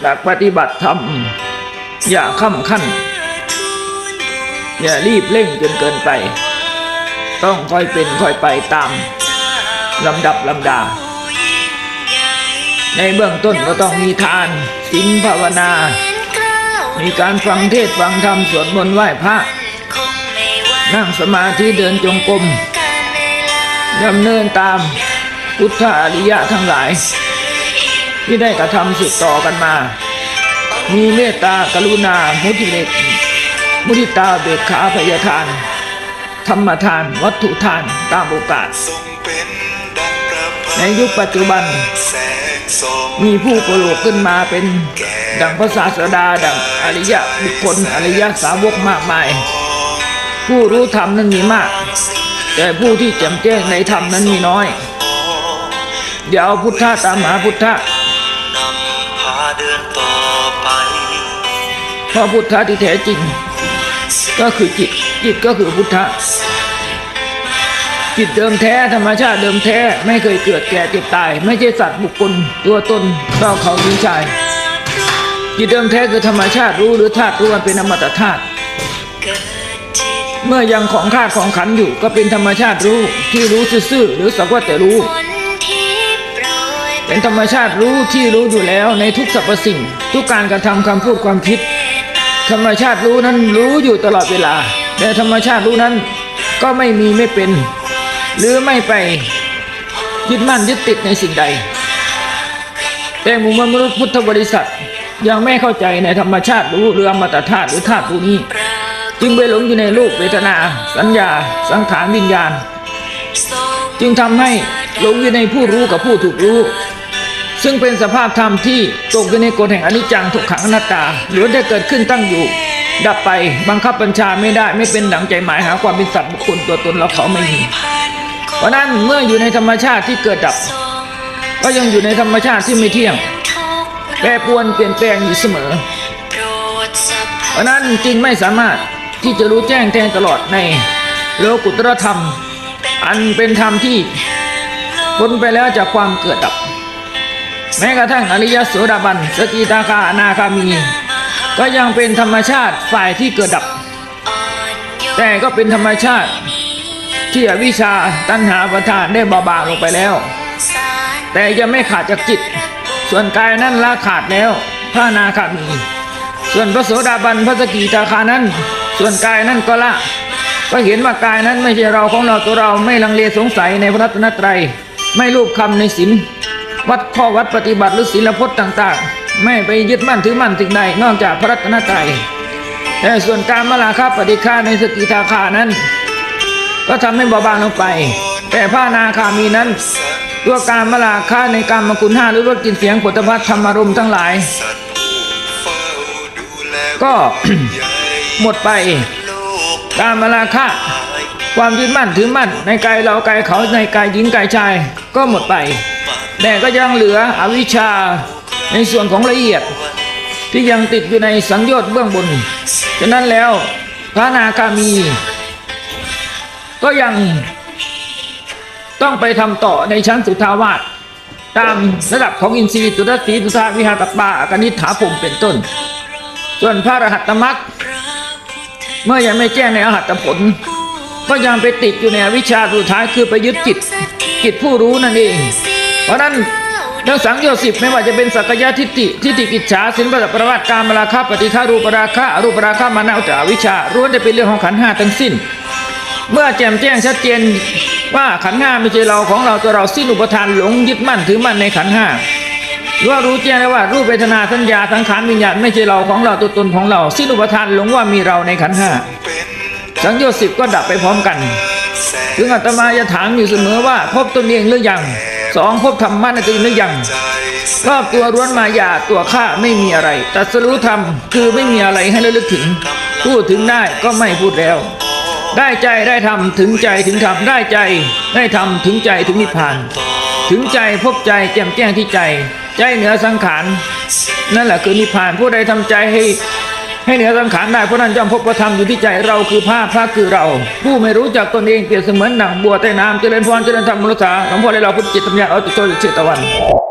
หลักปฏิบัติธรรม อย่าข้ำขั้น อย่ารีบเร่งจนเกินไป ต้องค่อยเป็นค่อยไปตามลำดับลำดา ในเบื้องต้นก็ต้องมีทานศีลภาวนา มีการฟังเทศฟังธรรมสวดมนต์ไหว้พระ นั่งสมาธิเดินจงกรมดำเนินตามพุทธอริยะทั้งหลาย ที่ได้กระทำสืบต่อกันมา มีเมตตากรุณา มุทิเลกมุทิตาเบิกขาพยาทาน ธรรมทาน วัตถุทานตามโอกาส ในยุคปัจจุบัน มีผู้โปรโลกขึ้นมาเป็นดังพระศาสดาดังอริยะบุคคลอริยะสาวกมากมาย ผู้รู้ธรรมนั้นมีมาก แต่ผู้ที่แจ่มแจ้งในธรรมนั้นมีน้อยอย่าเอาพุทธะตามหาพุทธะ เดินต่อไป พระพุทธะที่แท้จริง ก็คือจิต จิตก็คือพุทธะ จิตเดิมแท้ธรรมชาติเดิมแท้ไม่เคยเกิดแก่เจ็บตาย ไม่ใช่สัตว์บุคคลตัวตนเราเขาหญิงชายจิตเดิมแท้คือธรรมชาติรู้หรือธาตุรู้มันเป็นอมตะธาตุเมื่อยังของธาตุของขันอยู่ก็เป็นธรรมชาติรู้ที่รู้ซื่อหรือสักว่าแต่รู้ เป็นธรรมชาติรู้ที่รู้อยู่แล้วในทุกสรรพสิ่ง ทุกการกระทำคำพูดความคิด ธรรมชาติรู้นั้นรู้อยู่ตลอดเวลา แต่ธรรมชาติรู้นั้นก็ไม่มีไม่เป็น หรือไม่ไปยึดมั่นยึดติดในสิ่งใด แต่หมู่มนุษย์พุทธบริษัทยังไม่เข้าใจในธรรมชาติรู้หรืออมตะธาตุหรือธาตุรู้นี้ จึงไปหลงอยู่ในรูปเวทนา สัญญา สังขารวิญญาณ จึงทำให้หลงอยู่ในผู้รู้กับผู้ถูกรู้ ซึ่งเป็นสภาพธรรมที่ตกอยู่ในกฎแห่งอนิจจังทุกขังอนัตตาหรือได้เกิดขึ้นตั้งอยู่ ดับไปบังคับบัญชาไม่ได้ไม่เป็นดังใจหมายหาความเป็นสัตว์บุคคลตัวตนเราเขาไม่มีเพราะนั้นเมื่ออยู่ในธรรมชาติที่เกิดดับ ก็ยังอยู่ในธรรมชาติที่ไม่เที่ยง แปรปรวนเปลี่ยนแปลงอยู่เสมอ เพราะนั้นจึงไม่สามารถที่จะรู้แจ้งแทงตลอดในโลกุตรธรรม อันเป็นธรรมที่พ้นไปแล้วจากความเกิดดับ แม้กระทั่งอริยโสดาบันสกิทาคาอนาคามี ก็ยังเป็นธรรมชาติฝ่ายที่เกิดดับ แต่ก็เป็นธรรมชาติที่อวิชาตัณหาประทานได้บาบางลงไปแล้ว แต่ยังไม่ขาดจากจิต ส่วนกายนั้นละขาดแล้วพระนาคามี ส่วนพระโสดาบันพระสกิทาคานั้น ส่วนกายนั้นก็ละก็เห็นว่ากายนั้นไม่ใช่เราของเราตัวเราไม่ลังเลสงสัยในพระรัตนตรัย ไม่รูปคำในศีล วัดข้อวัดปฏิบัติหรือศีลพจน์ต่าง ๆ ไม่ไปยึดมั่นถือมั่นสิ่งใดนอกจากพระรัตนตรัยแต่ส่วนการมลาคาปฏิฆาในสกิทาคานั้น ก็ทำให้เบาบางลงไป แต่พระนาคามีนั้นตัวการมลาคาในการมกุลห้าหรือรสกินเสียงผลพัฒธรรมารมทั้งหลาย ก็หมดไปกการมลาคะความยึดมั่นถือมั่นในกายเรากายเขาในกายหญิงกายชายก็หมดไป แต่ก็ยังเหลืออวิชชาในส่วนของละเอียด ที่ยังติดอยู่ในสังโยชน์เบื้องบน ฉะนั้นแล้วพระนาคามี ก็ยังต้องไปทำต่อในชั้นสุทาวาสตามระดับของอินทรีย์ตุตติตุสาวิหาตปาอากนิษฐาผมเป็นต้น ส่วนพระรหัตตมรรคเมื่อยังไม่แจ้งในอรหัตผล ก็ยังไปติดอยู่ในอวิชชาสุดท้ายคือไปยึดจิตจิตผู้รู้นั่นเอง เพราะนั้นเรื่องสังโยชน์สิบไม่ว่าจะเป็นสักกายทิฏฐิทิฏฐิกิจฉาสินปัสสะประวัติการมราคะปฏิฆารูปราคะอรูปราคะมานะอุจาวิชาล้วนได้เป็นเรื่องของขันห้าทั้งสิ้น เมื่อแจ่มแจ้งชัดเจนว่าขันห้าไม่ใช่เราของเราตัวเราสิ้นอุปทานหลงยึดมั่นถือมั่นในขันห้าว่ารู้แจ้งแล้วว่ารูปเวทนาสัญญาสังขารวิญญาณไม่ใช่เราของเราตัวตนของเรา สิ้นอุปทานหลงว่ามีเราในขันห้าสังโยชน์สิบก็ดับไปพร้อมกันถึงอาตมาจะถามอยู่เสมอว่าพบตนเองหรือยัง สองพบธรรมะในตัวเองหรือยังใจรอบตัวร้วนมายาตัวข้าไม่มีอะไรตรัสรู้ธรรมคือไม่มีอะไรให้ระลึกถึง พูดถึงได้ก็ไม่พูดแล้ว ได้ใจได้ทำถึงใจถึงธรรมได้ใจ ได้ทำถึงใจถึงนิพพาน ถึงใจพบใจแจ่มแจ้งที่ใจ ใจเหนือสังขารนั่นแหละคือนิพพานผู้ใดทำใจให้ ให้เหนือสังขารได้เพราะนั้นย่อมพบพระธรรมอยู่ที่ใจเราคือผ้าพระคือเรา ผู้ไม่รู้จักตนเองเปรียบเสมือนหนังบัวใต้น้ำเจริญพรเจริญธรรมมุลสาหลวงพ่อเลยเราพุทธจิตตัญญาเอาติโชติเชตวัน